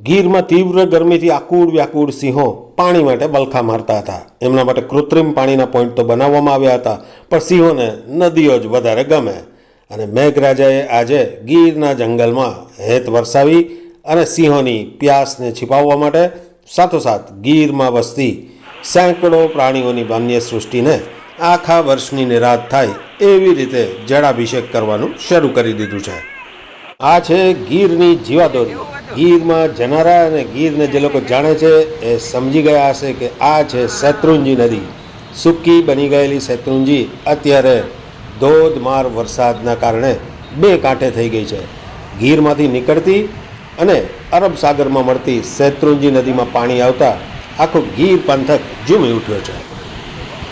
ગીરમાં તીવ્ર ગરમીથી આકુળ વ્યાકુળ સિંહો પાણી માટે બલખા મારતા હતા. એમના માટે કૃત્રિમ પાણીના પોઈન્ટ તો બનાવવામાં આવ્યા હતા, પણ સિંહોને નદીઓ જ વધારે ગમે. અને મેઘરાજાએ આજે ગીરના જંગલમાં હેત વરસાવી અને સિંહોની પ્યાસને છિપાવવા માટે સાથોસાથ ગીરમાં વસતી સેંકડો પ્રાણીઓની વન્ય સૃષ્ટિને આખા વર્ષની નિરાત થાય એવી રીતે જળાભિષેક કરવાનું શરૂ કરી દીધું છે. આ છે ગીરની જીવાદોરી. ગીરમાં જનારા અને ગીરને જે લોકો જાણે છે એ સમજી ગયા હશે કે આ છે શેત્રુંજી નદી. સૂકી બની ગયેલી શેત્રુંજી અત્યારે ધોધમાર વરસાદના કારણે બે કાંઠે થઈ ગઈ છે. ગીરમાંથી નીકળતી અને અરબ સાગરમાં મળતી શેત્રુંજી નદીમાં પાણી આવતા આખું ગીર પંથક ઝૂમી ઉઠ્યો છે.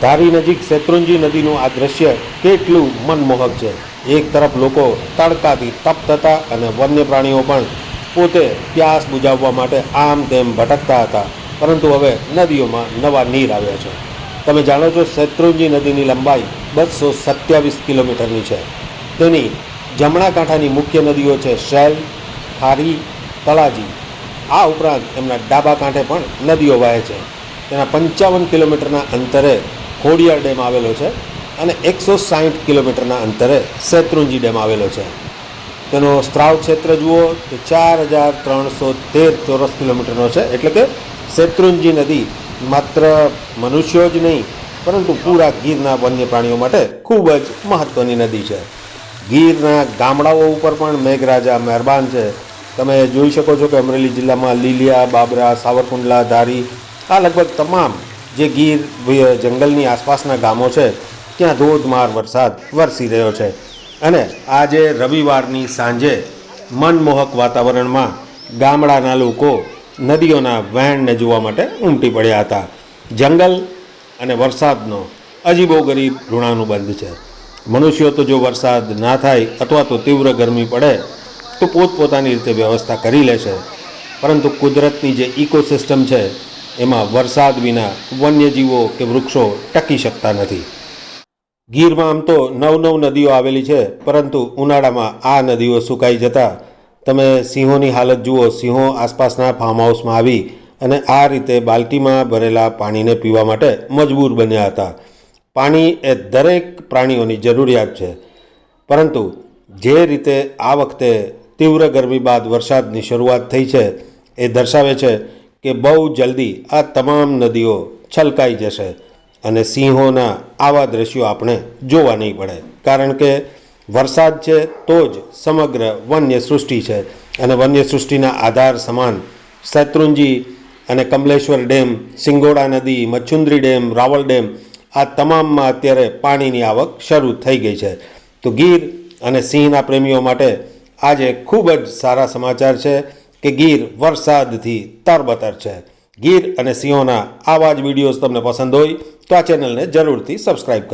ધારી નજીક શેત્રુંજી નદીનું આ દ્રશ્ય કેટલું મનમોહક છે. એક તરફ લોકો તડકાથી તપ્ત હતા અને વન્ય પ્રાણીઓ પણ પોતે પ્યાસ બુજાવવા માટે આમ તેમ ભટકતા હતા. પરંતુ હવે નદીઓમાં નવા નીર આવ્યા છે. તમે જાણો છો શેત્રુંજી નદીની લંબાઈ બસો સત્યાવીસ કિલોમીટરની છે. તેની જમણા કાંઠાની મુખ્ય નદીઓ છે શેલ, ખારી, તળાજી. આ ઉપરાંત એમના ડાબા કાંઠે પણ નદીઓ વહે છે. તેના પંચાવન કિલોમીટરના અંતરે ખોડિયાર ડેમ આવેલો છે અને એકસો સાહીઠ કિલોમીટરના અંતરે શેત્રુંજી ડેમ આવેલો છે. તેનો સ્ત્રાવ ક્ષેત્ર જુઓ તો ચાર હજાર ત્રણસો તેર ચોરસ કિલોમીટરનો છે. એટલે કે શેત્રુંજી નદી માત્ર મનુષ્યો જ નહીં, પરંતુ પૂરા ગીરના વન્ય પ્રાણીઓ માટે ખૂબ જ મહત્ત્વની નદી છે. ગીરના ગામડાઓ ઉપર પણ મેઘરાજા મહેરબાન છે. તમે જોઈ શકો છો કે અમરેલી જિલ્લામાં લીલિયા, બાબરા, સાવરકુંડલા, ધારી, આ લગભગ તમામ જે ગીર જંગલની આસપાસના ગામો છે, ત્યાં ધોધમાર વરસાદ વરસી રહ્યો છે. અને આજે રવિવારની સાંજે મનમોહક વાતાવરણમાં ગામડાના લોકો નદીઓના વહેણને જોવા માટે ઉમટી પડ્યા હતા. જંગલ અને વરસાદનો અજીબો ગરીબ ઋણાનુબંધ છે. મનુષ્યો તો જો વરસાદ ના થાય અથવા તો તીવ્ર ગરમી પડે, તો પોતપોતાની રીતે વ્યવસ્થા કરી લે છે. પરંતુ કુદરતની જે ઇકોસિસ્ટમ છે, એમાં વરસાદ વિના વન્યજીવો કે વૃક્ષો ટકી શકતા નથી. ગીરમાં આમ તો નવ નવ નદીઓ આવેલી છે, પરંતુ ઉનાળામાં આ નદીઓ સુકાઈ જતા તમે સિંહોની હાલત જુઓ, સિંહો આસપાસના ફાર્મ હાઉસમાં આવી અને આ રીતે બાલ્ટીમાં ભરેલા પાણીને પીવા માટે મજબૂર બન્યા હતા. પાણી એ દરેક પ્રાણીઓની જરૂરિયાત છે. પરંતુ જે રીતે આ વખતે તીવ્ર ગરમી બાદ વરસાદની શરૂઆત થઈ છે, એ દર્શાવે છે કે બહુ જલ્દી આ તમામ નદીઓ છલકાઈ જશે અને સિંહોના આવા દ્રશ્યો આપણે જોવા નહીં પડે. કારણ કે વરસાદ છે તો જ સમગ્ર વન્ય સૃષ્ટિ છે. અને વન્ય સૃષ્ટિના આધાર સમાન શત્રુંજી અને કમલેશ્વર ડેમ, સિંગોડા નદી, મચ્છુંદ્રી ડેમ, રાવલ ડેમ આ તમામમાં અત્યારે પાણીની આવક શરૂ થઈ ગઈ છે. તો ગીર અને સિંહના પ્રેમીઓ માટે આજે ખૂબ જ સારા સમાચાર છે કે ગીર વરસાદથી તરબતર છે. ગીર અને સિંહોના આવા જ વિડીયોઝ તમને પસંદ હોય તો આ ચેનલને જરૂરથી સબસ્ક્રાઈબ કરો.